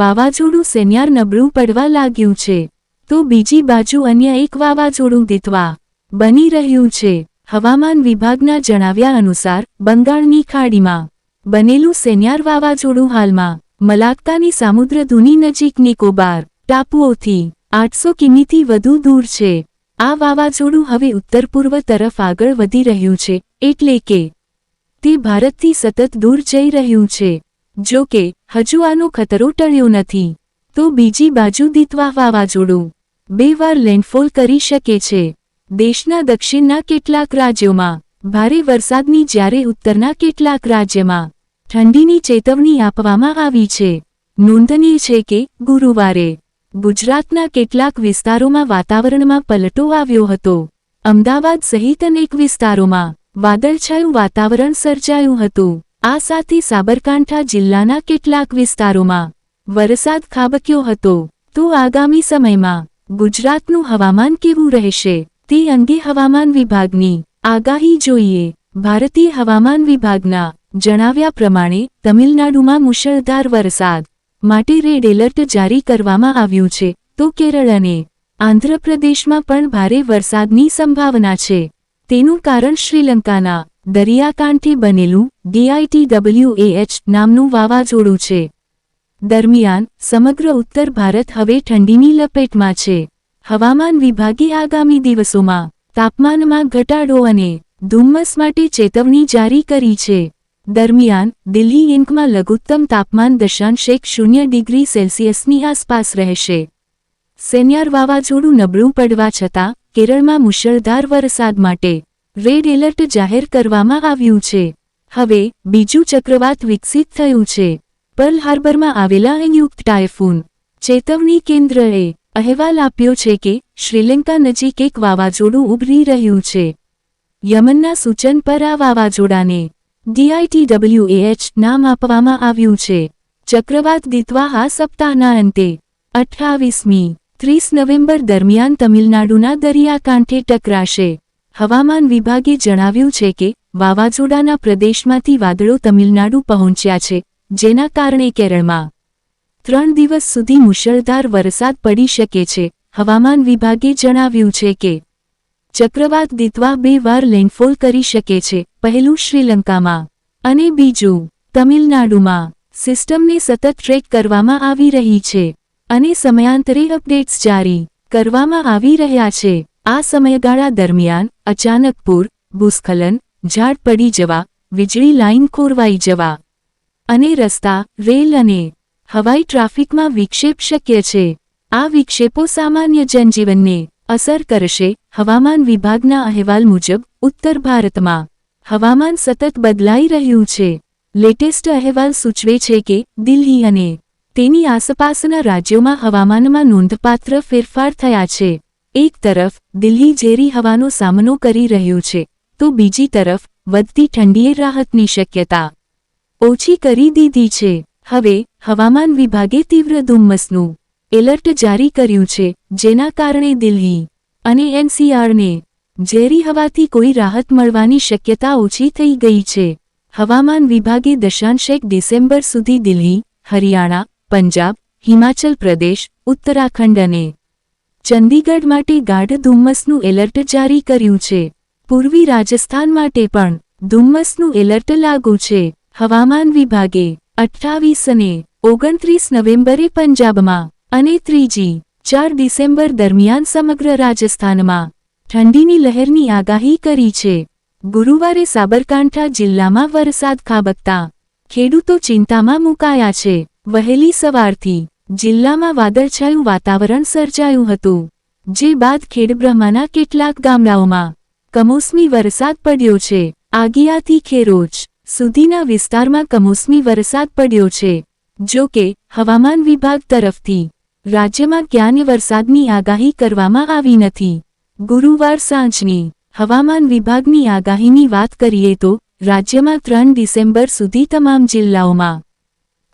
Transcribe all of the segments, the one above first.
વાવાઝોડું સેન્યાર નબળું પડવા લાગ્યું છે. તો બીજી બાજુ અન્ય એક વાવાઝોડું દીતવા બની રહ્યું છે. હવામાન વિભાગના જણાવ્યા અનુસાર, બંગાળની ખાડીમાં બનેલું સેન્યાર વાવાઝોડું હાલમાં મલાકતાની સામુદ્રધુની નજીક નિકોબાર ટાપુઓથી આઠસો કિમીથી વધુ દૂર છે. આ વાવાઝોડું હવે ઉત્તર પૂર્વ તરફ આગળ વધી રહ્યું છે, એટલે કે તે ભારતથી સતત દૂર જઈ રહ્યું છે. જો કે હજુ આનો ખતરો ટળ્યો નથી. તો બીજી બાજુ દીતવા વાવાઝોડું. બે વાર લેન્ડફોલ કરી શકે છે. દેશના દક્ષિણના કેટલાક રાજ્યોમાં ભારે વરસાદની જ્યારે ઉત્તરના કેટલાક રાજ્યમાં ઠંડીની ચેતવણી આપવામાં આવી છે. નોંધનીય છે કે ગુરુવારે ગુજરાતના કેટલાક વિસ્તારોમાં વાતાવરણમાં પલટો આવ્યો હતો. અમદાવાદ સહિત અનેક વિસ્તારોમાં વાદળછાયું વાતાવરણ સર્જાયું હતું. આ સાથે સાબરકાંઠા જિલ્લાના કેટલાક વિસ્તારોમાં વરસાદ ખાબક્યો હતો. તો આગામી સમયમાં ગુજરાતનું હવામાન કેવું રહેશે તે અંગે હવામાન વિભાગની આગાહી જોઈએ. ભારતીય હવામાન વિભાગના જણાવ્યા પ્રમાણે તમિલનાડુમાં મુશળધાર વરસાદ માટે રેડ એલર્ટ જારી કરવામાં આવ્યું છે. તો કેરળ અને આંધ્રપ્રદેશમાં પણ ભારે વરસાદની સંભાવના છે. તેનું કારણ શ્રીલંકાના દરિયાકાંઠે બનેલું ડીઆઈટીડબ્લ્યુએએચ નામનું વાવાઝોડું છે. દરમિયાન સમગ્ર ઉત્તર ભારત હવે ઠંડીની લપેટમાં છે. હવામાન વિભાગે આગામી દિવસોમાં તાપમાનમાં ઘટાડો અને ધુમ્મસ માટે ચેતવણી જારી કરી છે. દરમિયાન દિલ્હી ઇન્કમાં લઘુત્તમ તાપમાન દશાંશ એક શૂન્ય ડિગ્રી સેલ્સિયસની આસપાસ રહેશે. સેન્યાર વાવાઝોડું નબળું પડવા છતાં કેરળમાં મુશળધાર વરસાદ માટે રેડ એલર્ટ જાહેર કરવામાં આવ્યું છે. હવે, બીજું ચક્રવાત વિકસિત થયું છે. પર્લ હાર્બરમાં આવેલા સંયુક્ત ટાયફૂન ચેતવણી કેન્દ્રએ અહેવાલ આપ્યો છે કે શ્રીલંકા નજીક એક વાવાઝોડું ઉભરી રહ્યું છે. યમનના સૂચન પર આ વાવાઝોડાને ડીઆઈટીડબ્લ્યુએએચ નામ આપવામાં આવ્યું છે. ચક્રવાત દીતવા આ સપ્તાહના અંતે, અઠ્ઠાવીસમી ત્રીસ નવેમ્બર દરમિયાન તમિલનાડુના દરિયાકાંઠે ટકરાશે. હવામાન વિભાગે જણાવ્યું છે કે, વાવાઝોડાના પ્રદેશમાંથી વાદળો તમિલનાડુ પહોંચ્યા છે, જેના કારણે કેરળમાં ત્રણ દિવસ સુધી મુશળધાર વરસાદ પડી શકે છે. હવામાન વિભાગે જણાવ્યું છે કે, ચક્રવાત દિત્વા બે વાર લેન્ડફોલ કરી શકે છે, પહેલું શ્રીલંકામાં અને બીજું તમિલનાડુમાં. સિસ્ટમને સતત ટ્રેક કરવામાં આવી રહી છે અને સમયાંતરે અપડેટ્સ જારી કરવામાં આવી રહ્યા છે. આ સમયગાળા દરમિયાન અચાનક પૂર, ભૂસ્ખલન, ઝાડ પડી જવા, વીજળી લાઇન ખોરવાઈ જવા અને રસ્તા, રેલ અને હવાઈ ટ્રાફિકમાં વિક્ષેપ શક્ય છે. આ વિક્ષેપો સામાન્ય જનજીવનને અસર કરશે. હવામાન વિભાગના અહેવાલ મુજબ, ઉત્તર ભારતમાં હવામાન સતત બદલાઈ રહ્યું છે. લેટેસ્ટ અહેવાલ સૂચવે છે કે દિલ્હી અને તેની આસપાસના રાજ્યોમાં હવામાનમાં નોંધપાત્ર ફેરફાર થયા છે. એક તરફ, દિલ્હી ઝેરી હવાનો સામનો કરી રહ્યું છે, તો બીજી તરફ, વધતી ઠંડીએ રાહતની શક્યતા ઓછી કરી દીધી છે. હવે, હવામાન વિભાગે તીવ્ર ધુમ્મસનું એલર્ટ જારી કર્યું છે, જેના કારણે દિલ્હી અને એનસીઆરને ઝેરી હવાથી કોઈ રાહત મળવાની શક્યતા ઓછી થઈ ગઈ છે. હવામાન વિભાગે દશાંશ એક ડિસેમ્બર સુધી દિલ્હી, હરિયાણા, પંજાબ, હિમાચલ પ્રદેશ, ઉત્તરાખંડ અને ચંદીગઢ માટે ગાઢ ધુમ્મસનું એલર્ટ જારી કર્યું છે. પૂર્વી રાજસ્થાન માટે પણ ધુમ્મસનું એલર્ટ લાગુ છે. હવામાન વિભાગે અઠ્ઠાવીસ અને ઓગણત્રીસ નવેમ્બરે પંજાબમાં અને ત્રીજી ચાર ડિસેમ્બર દરમિયાન સમગ્ર રાજસ્થાનમાં ઠંડીની લહેરની આગાહી કરી છે. ગુરુવારે સાબરકાંઠા જિલ્લામાં વરસાદ ખાબકતા ખેડૂતો ચિંતામાં મુકાયા છે. વહેલી સવારથી જિલ્લામાં વાદળછાયું વાતાવરણ સર્જાયું હતું, જે બાદ ખેડબ્રહ્માના કેટલાક ગામડાઓમાં કમોસમી વરસાદ પડ્યો છે. આગિયાથી ખેરોજ સુધીના વિસ્તારમાં કમોસમી વરસાદ પડ્યો છે. જો કે, હવામાન વિભાગ તરફથી રાજ્યમાં ક્યાંય વરસાદની આગાહી કરવામાં આવી નથી. ગુરુવાર સાંજની હવામાન વિભાગની આગાહીની વાત કરીએ તો, રાજ્યમાં ત્રણ ડિસેમ્બર સુધી તમામ જિલ્લાઓમાં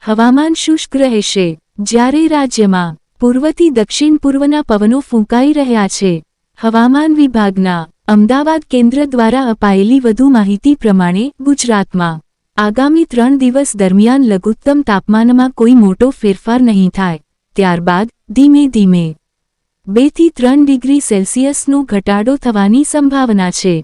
હવામાન શુષ્ક રહેશે. જ્યારે રાજ્યમાં પૂર્વથી દક્ષિણ પૂર્વના પવનો ફૂંકાઈ રહ્યા છે, હવામાન વિભાગના અમદાવાદ કેન્દ્ર દ્વારા અપાયેલી વધુ માહિતી પ્રમાણે ગુજરાતમાં આગામી ત્રણ દિવસ દરમિયાન લઘુત્તમ તાપમાનમાં કોઈ મોટો ફેરફાર નહીં થાય. ત્યારબાદ ધીમે ધીમે બેથી ત્રણ ડિગ્રી સેલ્સિયસનો ઘટાડો થવાની સંભાવના છે.